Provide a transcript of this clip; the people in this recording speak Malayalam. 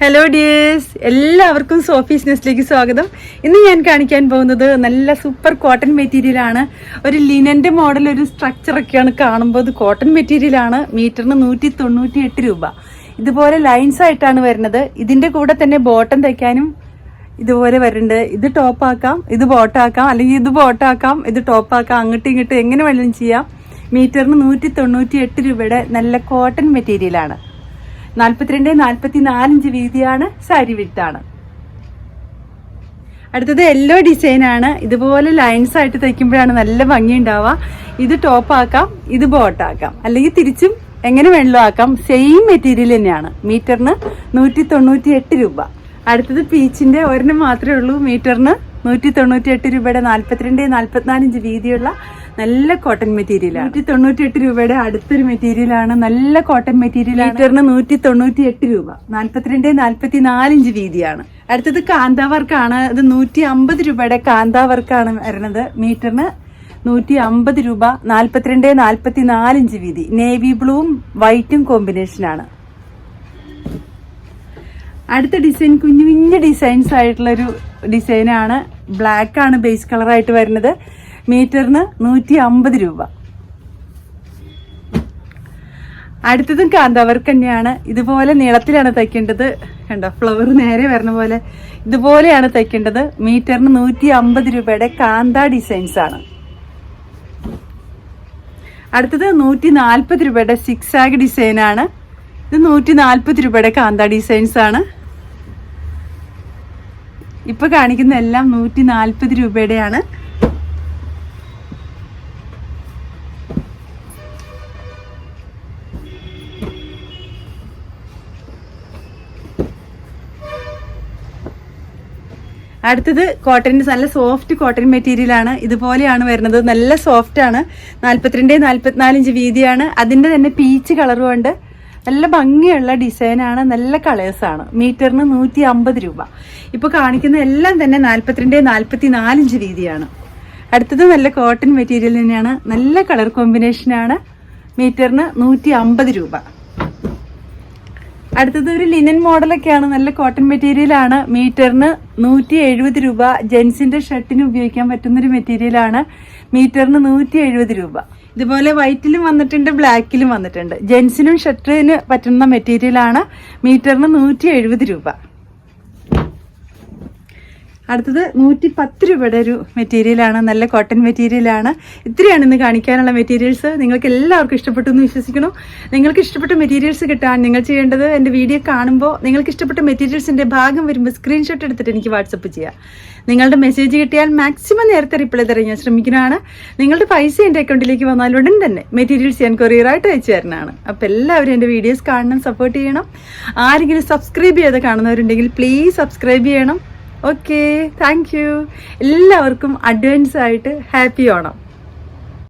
ഹലോ ഡിയേഴ്സ് എല്ലാവർക്കും സോഫീസ് നെസ്റ്റിലേക്ക് സ്വാഗതം. ഇന്ന് ഞാൻ കാണിക്കാൻ പോകുന്നത് നല്ല സൂപ്പർ കോട്ടൺ മെറ്റീരിയലാണ് ഒരു ലിനന്റെ മോഡൽ ഒരു സ്ട്രക്ചർ ഒക്കെയാണ് കാണുമ്പോൾ ഇത് കോട്ടൺ മെറ്റീരിയലാണ് മീറ്ററിന് നൂറ്റി തൊണ്ണൂറ്റി എട്ട് രൂപ. ഇതുപോലെ ലൈൻസ് ആയിട്ടാണ് വരുന്നത്. ഇതിന്റെ കൂടെ തന്നെ ബോട്ടം തയ്ക്കാനും ഇതുപോലെ വരുന്നുണ്ട്. ഇത് ടോപ്പ് ആക്കാം ഇത് ബോട്ടാക്കാം അല്ലെങ്കിൽ ഇത് ബോട്ടാക്കാം ഇത് ടോപ്പ് ആക്കാം അങ്ങോട്ടും ഇങ്ങോട്ടും എങ്ങനെ വേണമെങ്കിലും ചെയ്യാം. മീറ്ററിന് നൂറ്റി തൊണ്ണൂറ്റി എട്ട് രൂപയുടെ നല്ല കോട്ടൺ മെറ്റീരിയലാണ് നാൽപ്പത്തിരണ്ട് നാൽപ്പത്തി നാലിഞ്ച് വീതിയാണ് സാരി വിട്ടാണ് അടുത്തത് യെല്ലോ ഡിസൈനാണ് ഇതുപോലെ ലൈൻസ് ആയിട്ട് തയ്ക്കുമ്പോഴാണ് നല്ല ഭംഗി ഉണ്ടാവുക ഇത് ടോപ്പ് ആക്കാം ഇത് ബോട്ട് ആക്കാം. അല്ലെങ്കിൽ തിരിച്ചും എങ്ങനെ വേണമല്ലോ ആക്കാം. സെയിം മെറ്റീരിയൽ തന്നെയാണ്. മീറ്ററിന് നൂറ്റി തൊണ്ണൂറ്റി എട്ട് രൂപ. അടുത്തത് പീച്ചിന്റെ ഒരെണ്ണം മാത്രമേ ഉള്ളൂ. മീറ്ററിന് നൂറ്റി തൊണ്ണൂറ്റി എട്ട് രൂപയുടെ നാൽപ്പത്തിരണ്ട് നാൽപ്പത്തിനാലിഞ്ച് വീതിയുള്ള നല്ല കോട്ടൺ മെറ്റീരിയൽ നൂറ്റി തൊണ്ണൂറ്റി എട്ട് രൂപയുടെ അടുത്തൊരു മെറ്റീരിയൽ ആണ്. നല്ല കോട്ടൺ മെറ്റീരിയൽ മീറ്ററിന് നൂറ്റി തൊണ്ണൂറ്റി എട്ട് രൂപ. നാൽപ്പത്തിരണ്ട് നാൽപ്പത്തി നാലിഞ്ച് വീതിയാണ്. അടുത്തത് കാന്താ വർക്കാണ് ഇത് നൂറ്റി അമ്പത് രൂപയുടെ കാന്താ വർക്കാണ് വരുന്നത്. മീറ്ററിന് നൂറ്റി അമ്പത് രൂപ നാൽപ്പത്തിരണ്ട് നാൽപ്പത്തി നാലിഞ്ച് വീതി. നേവി ബ്ലൂവും വൈറ്റും കോമ്പിനേഷനാണ് അടുത്ത ഡിസൈൻ കുഞ്ഞു കുഞ്ഞു ഡിസൈൻസ് ആയിട്ടുള്ളൊരു ഡിസൈനാണ്. ബ്ലാക്ക് ആണ് ബേസ് കളറായിട്ട് വരുന്നത്. മീറ്ററിന് നൂറ്റി അമ്പത് രൂപ. അടുത്തതും കാന്താവർക്ക് തന്നെയാണ്. ഇതുപോലെ നീളത്തിലാണ് തയ്ക്കേണ്ടത്. കണ്ടോ ഫ്ലവർ നേരെ വരുന്ന പോലെ. ഇതുപോലെയാണ് തയ്ക്കേണ്ടത്. മീറ്ററിന് നൂറ്റി അമ്പത് രൂപയുടെ കാന്ത ഡിസൈൻസ് ആണ്. അടുത്തത് നൂറ്റി നാൽപ്പത് രൂപയുടെ സിക്സ് ആഗ് ഡിസൈൻ ആണ്. ഇത് നൂറ്റി നാൽപ്പത് രൂപയുടെ കാന്ത ഡിസൈൻസ് ആണ്. ഇപ്പൊ കാണിക്കുന്ന എല്ലാം നൂറ്റി നാൽപ്പത് രൂപയുടെയാണ്. അടുത്തത് കോട്ടന്റെ നല്ല സോഫ്റ്റ് കോട്ടൺ മെറ്റീരിയൽ ആണ്. ഇതുപോലെയാണ് വരുന്നത്. നല്ല സോഫ്റ്റ് ആണ്. നാൽപ്പത്തിരണ്ട് നാൽപ്പത്തിനാല് ഇഞ്ച് വീതിയാണ്. അതിന്റെ തന്നെ പീച്ച് കളറും ഉണ്ട്. നല്ല ഭംഗിയുള്ള ഡിസൈനാണ് നല്ല കളേഴ്സാണ് മീറ്ററിന് നൂറ്റി അമ്പത് രൂപ. ഇപ്പൊ കാണിക്കുന്ന എല്ലാം തന്നെ നാൽപ്പത്തിരണ്ട് നാൽപ്പത്തി നാല് ഇഞ്ച് വീതിയാണ്. അടുത്തത് നല്ല കോട്ടൺ മെറ്റീരിയൽ തന്നെയാണ്. നല്ല കളർ കോമ്പിനേഷനാണ് മീറ്ററിന് നൂറ്റി അമ്പത് രൂപ. അടുത്തത് ഒരു ലിനൻ മോഡലൊക്കെയാണ് നല്ല കോട്ടൺ മെറ്റീരിയൽ ആണ്. മീറ്ററിന് നൂറ്റി എഴുപത് രൂപ. ജെൻസിന്റെ ഷർട്ടിന് ഉപയോഗിക്കാൻ പറ്റുന്ന ഒരു മെറ്റീരിയൽ ആണ്. മീറ്ററിന് നൂറ്റി എഴുപത് രൂപ. ഇതുപോലെ വൈറ്റിലും വന്നിട്ടുണ്ട് ബ്ലാക്കിലും വന്നിട്ടുണ്ട്. ജെൻസിനും ഷർട്ടിന് പറ്റുന്ന മെറ്റീരിയൽ ആണ്. മീറ്ററിന് നൂറ്റി എഴുപത് രൂപ. അടുത്തത് നൂറ്റി പത്ത് രൂപയുടെ ഒരു മെറ്റീരിയലാണ് നല്ല കോട്ടൺ മെറ്റീരിയലാണ് ഇത്രയാണ് ഇന്ന് കാണിക്കാനുള്ള മെറ്റീരിയൽസ് നിങ്ങൾക്ക് എല്ലാവർക്കും ഇഷ്ടപ്പെട്ടു എന്ന് വിശ്വസിക്കുന്നു. നിങ്ങൾക്ക് ഇഷ്ടപ്പെട്ട മെറ്റീരിയൽസ് കിട്ടാൻ നിങ്ങൾ ചെയ്യേണ്ടത് എന്റെ വീഡിയോ കാണുമ്പോൾ നിങ്ങൾക്ക് ഇഷ്ടപ്പെട്ട മെറ്റീരിയൽസിന്റെ ഭാഗം വരുമ്പോൾ സ്ക്രീൻഷോട്ട് എടുത്തിട്ട് എനിക്ക് വാട്സപ്പ് ചെയ്യാം. നിങ്ങളുടെ മെസ്സേജ് കിട്ടിയാൽ മാക്സിമം നേരത്തെ റിപ്ലൈ തരാൻ ഞാൻ ശ്രമിക്കുന്നതാണ്. നിങ്ങളുടെ പൈസ എന്റെ അക്കൗണ്ടിലേക്ക് വന്നാൽ ഉടൻ തന്നെ മെറ്റീരിയൽസ് ഞാൻ കൊറിയറായിട്ട് അയച്ചു തരുന്നതാണ്. അപ്പോൾ എല്ലാവരും എന്റെ വീഡിയോസ് കാണണം സപ്പോർട്ട് ചെയ്യണം. ആരെങ്കിലും സബ്സ്ക്രൈബ് ചെയ്ത് കാണുന്നവരുണ്ടെങ്കിൽ പ്ലീസ് സബ്സ്ക്രൈബ് ചെയ്യണം. ഓക്കെ താങ്ക് യു എല്ലാവർക്കും അഡ്വാൻസ് ആയിട്ട് ഹാപ്പി ഓണം